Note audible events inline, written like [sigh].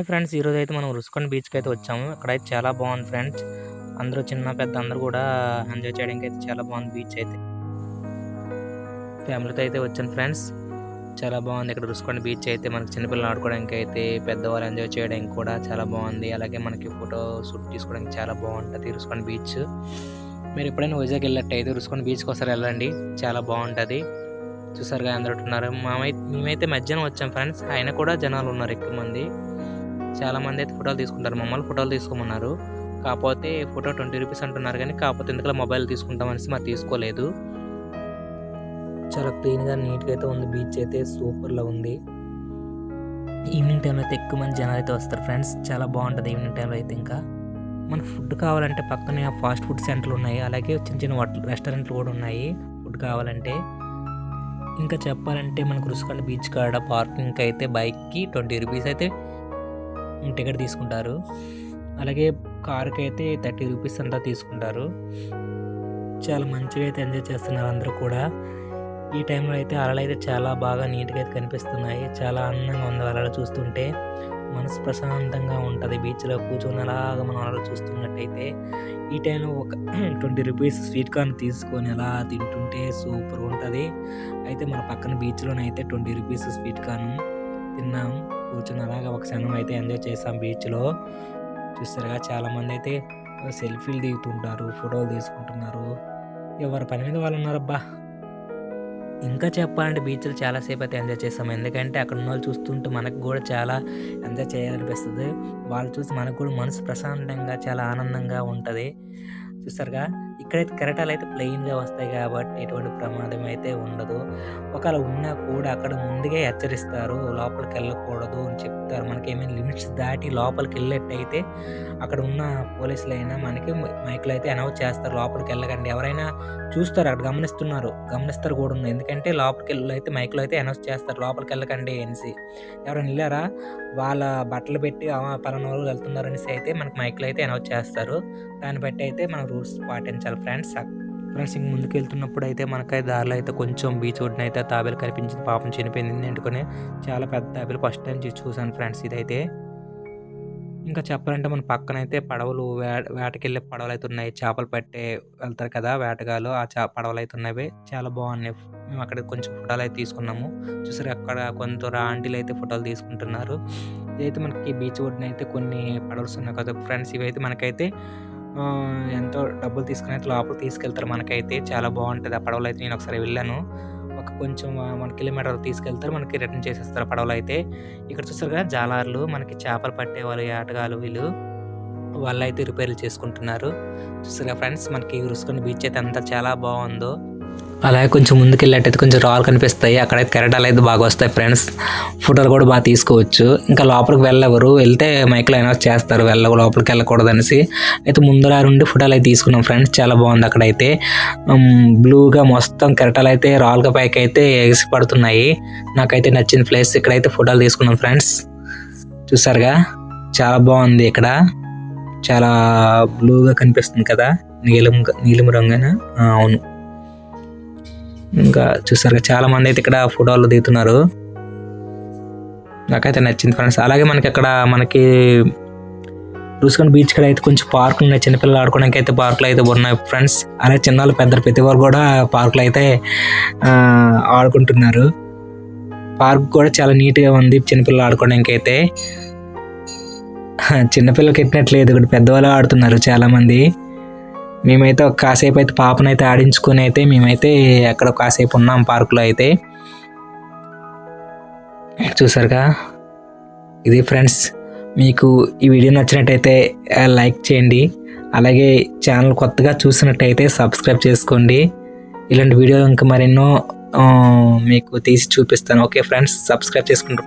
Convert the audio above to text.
Hi friends ఈరోజు అయితే మనం రుసుకొండ బీచ్కి అయితే వచ్చాము. అక్కడైతే చాలా బాగుంది ఫ్రెండ్స్. అందరూ చిన్న పెద్ద అందరూ కూడా ఎంజాయ్ చేయడానికి అయితే చాలా బాగుంది బీచ్ అయితే. ఫ్యామిలీతో అయితే వచ్చాను ఫ్రెండ్స్. చాలా బాగుంది ఇక్కడ రుసుకొండ బీచ్ అయితే. మనకి చిన్నపిల్లలు ఆడుకోవడానికి అయితే పెద్దవాళ్ళు ఎంజాయ్ చేయడానికి కూడా చాలా బాగుంది. అలాగే మనకి ఫోటో షూట్ తీసుకోవడానికి చాలా బాగుంటుంది రుసుకొండ బీచ్. మీరు ఎప్పుడైనా వైజాగ్ వెళ్ళినట్టయితే రుసుకొండ బీచ్కి ఒకసారి వెళ్ళండి. చాలా బాగుంటుంది. చూసారుగా అందరూ ఉంటున్నారు. మేమైతే మేమైతే మధ్యాహ్నం వచ్చాం ఫ్రెండ్స్. ఆయన కూడా జనాలు ఉన్నారు ఎక్కువ మంది. చాలామంది అయితే ఫోటోలు తీసుకుంటారు. మమ్మల్ని ఫోటోలు తీసుకోమన్నారు. కాకపోతే ఫోటో ట్వంటీ రూపీస్ అంటున్నారు కానీ కాకపోతే ఎందుకలా మొబైల్ తీసుకుంటామనేసి మరి తీసుకోలేదు. చాలా క్లీన్గా నీట్గా అయితే ఉంది. బీచ్ అయితే సూపర్లో ఉంది. ఈవినింగ్ టైంలో అయితే ఎక్కువ మంది జనాలు అయితే వస్తారు ఫ్రెండ్స్. చాలా బాగుంటుంది ఈవినింగ్ టైంలో అయితే ఇంకా. మన ఫుడ్ కావాలంటే పక్కనే ఫాస్ట్ ఫుడ్ సెంటర్లు ఉన్నాయి. అలాగే చిన్న చిన్న హోటల్ రెస్టారెంట్లు కూడా ఉన్నాయి ఫుడ్ కావాలంటే. ఇంకా చెప్పాలంటే మనకు రుసుకొండ బీచ్ కాడ పార్కింగ్కి అయితే బైక్కి ట్వంటీ రూపీస్ అయితే టికెట్ తీసుకుంటారు. అలాగే కారుకి అయితే థర్టీ రూపీస్ అంతా తీసుకుంటారు. చాలా మంచిగా అయితే ఎంజాయ్ చేస్తున్నారు అందరూ కూడా. ఈ టైంలో అయితే అలలు అయితే చాలా బాగా నీట్గా అయితే కనిపిస్తున్నాయి. చాలా ఆనందంగా ఉంది అలలు చూస్తుంటే. మనసు ప్రశాంతంగా ఉంటుంది. బీచ్లో కూర్చొని అలాగా మనం అలలు చూస్తున్నట్టయితే. ఈ టైంలో ఒక [clears throat] ట్వంటీ రూపీస్ స్వీట్ కార్న్ తీసుకొని అలా తింటుంటే సూపర్ ఉంటుంది. అయితే మన పక్కన బీచ్లోనైతే ట్వంటీ రూపీస్ స్వీట్ కార్న్ తిన్నాం. కూర్చొని అలాగే ఒక క్షణం అయితే ఎంజాయ్ చేసాం బీచ్లో చూస్తారుగా చాలామంది అయితే సెల్ఫీలు దిగుతుంటారు ఫోటోలు తీసుకుంటున్నారు. ఎవరి పని మీద వాళ్ళు ఉన్నారబ్బా. ఇంకా చెప్పాలంటే బీచ్లు చాలాసేపు అయితే ఎంజాయ్ చేస్తాం ఎందుకంటే అక్కడ ఉన్న వాళ్ళు చూస్తుంటే మనకు కూడా చాలా ఎంజాయ్ చేయాలనిపిస్తుంది. వాళ్ళు చూసి మనకు కూడా మనసు ప్రశాంతంగా చాలా ఆనందంగా ఉంటుంది. చూస్తారుగా ఇక్కడైతే కెరటాలు అయితే ప్లెయిన్గా వస్తాయి కాబట్టి ఎటువంటి ప్రమాదం అయితే ఉండదు. ఒకవేళ ఉన్నా కూడా అక్కడ ముందుగా హెచ్చరిస్తారు లోపలికి వెళ్ళకూడదు అని చెప్తారు. మనకి ఏమైనా లిమిట్స్ దాటి లోపలికి వెళ్ళేట్టయితే అక్కడ ఉన్న పోలీసులు అయినా మనకి మైక్లో అయితే అనౌన్స్ చేస్తారు లోపలికి వెళ్ళకండి ఎవరైనా చూస్తారు అక్కడ గమనిస్తున్నారు గమనిస్తారు కూడా ఉంది ఎందుకంటే లోపలికి వెళ్ళి అయితే మైక్లో అయితే అనౌన్స్ చేస్తారు లోపలికి వెళ్ళకండి అనేసి. ఎవరైనా వెళ్ళారా? వాళ్ళ బట్టలు పెట్టి పలాన పలానా వాళ్ళు వెళ్తున్నారు అనేసి అయితే మనకి మైక్లో అయితే అనౌన్స్ చేస్తారు. దాన్ని బట్టి అయితే మనం రూల్స్ పాటించాలి. ఫ్రెండ్స్. ఫ్రెండ్స్ ఇంక ముందుకు వెళ్తున్నప్పుడు అయితే మనకైతే దారిలో అయితే కొంచెం బీచ్ ఒడ్డున అయితే తాబేలు కనిపించింది. పాపం చనిపోయింది. ఎందుకని చాలా పెద్ద తాబేలు ఫస్ట్ టైం చూసాను ఫ్రెండ్స్ ఇదైతే. ఇంకా చెప్పాలంటే మన పక్కన అయితే పడవలు వే వేటకెళ్ళే పడవలు అయితే ఉన్నాయి. చేపలు పట్టే వెళ్తారు కదా వేటగాళ్ళు. ఆ చా పడవలు అయితే ఉన్నవి. చాలా బాగున్నాయి. మేము అక్కడ కొంచెం ఫోటోలు అయితే తీసుకున్నాము. చూసారు అక్కడ కొంత ఆంటీలు అయితే ఫోటోలు తీసుకుంటున్నారు. ఇదైతే మనకి బీచ్ ఒడ్డున అయితే కొన్ని పడవలు ఉన్నాయి కదా ఫ్రెండ్స్. ఇవైతే మనకైతే ఎంతో డబ్బులు తీసుకుని అయితే లోపల తీసుకెళ్తారు మనకైతే. చాలా బాగుంటుంది. ఆ పడవలో అయితే నేను ఒకసారి వెళ్ళాను. ఒక కొంచెం వన్ కిలోమీటర్ తీసుకెళ్తారు. మనకి రిటర్న్ చేసేస్తారు పడవలు అయితే ఇక్కడ చూస్తారు కదా జాలార్లు. మనకి చేపలు పట్టే వాళ్ళు ఆటగాళ్ళు వీళ్ళు. వాళ్ళు అయితే రిపేర్లు చేసుకుంటున్నారు. చూసారా ఫ్రెండ్స్ మనకి రుసుకొని బీచ్ అయితే అంతా చాలా బాగుందో. అలాగే కొంచెం ముందుకు వెళ్ళేటైతే కొంచెం రాళ్ళు కనిపిస్తాయి. అక్కడైతే కెరటాలు అయితే బాగా వస్తాయి ఫ్రెండ్స్. ఫోటోలు కూడా బాగా తీసుకోవచ్చు. ఇంకా లోపలికి వెళ్ళెవరు? వెళ్తే మైక్లో అనౌన్స్ చేస్తారు. వెళ్ళ లోపలికి వెళ్ళకూడదు అనేసి అయితే ముందర నుండి ఫోటోలు అయితే తీసుకున్నాం ఫ్రెండ్స్. చాలా బాగుంది అక్కడైతే. బ్లూగా మొత్తం కెరటాలు అయితే రాళ్ళుగా పైకి అయితే ఎగిసి పడుతున్నాయి. నాకైతే నచ్చిన ప్లేస్ ఇక్కడైతే ఫోటోలు తీసుకున్నాం ఫ్రెండ్స్. చూసారుగా? చాలా బాగుంది ఇక్కడ. చాలా బ్లూగా కనిపిస్తుంది కదా? నీలం నీలం రంగున? అవును. ఇంకా చూసారు చాలా మంది అయితే ఇక్కడ ఫోటోలు దిగుతున్నారు. నాకైతే నచ్చింది ఫ్రెండ్స్ అలాగే మనకి అక్కడ మనకి రూసుకొని బీచ్ కాడ అయితే కొంచెం పార్కులు ఉన్నాయి. చిన్నపిల్లలు ఆడుకోవడానికి అయితే పార్కులు అయితే ఉన్నాయి ఫ్రెండ్స్ అలాగే చిన్నవాళ్ళు పెద్దలు ప్రతి వారు కూడా పార్కులు అయితే ఆడుకుంటున్నారు. పార్క్ కూడా చాలా నీట్గా ఉంది చిన్నపిల్లలు ఆడుకోవడానికి అయితే. [laughs] చిన్నపిల్లలకి ఎట్టినట్లేదు ఇక్కడ పెద్దవాళ్ళు ఆడుతున్నారు చాలామంది. మేమైతే ఒక కాసేపు అయితే పాపనైతే ఆడించుకొని అయితే మేమైతే అక్కడ కాసేపు ఉన్నాం పార్కులో అయితే. చూసారుగా? ఇది ఫ్రెండ్స్ మీకు ఈ వీడియో నచ్చినట్టయితే లైక్ చేయండి. అలాగే ఛానల్ కొత్తగా చూసినట్టయితే సబ్స్క్రైబ్ చేసుకోండి. ఇలాంటి వీడియోలు ఇంకా మరెన్నో మీకు తీసి చూపిస్తాను. ఓకే ఫ్రెండ్స్ సబ్స్క్రైబ్ చేసుకుంటాం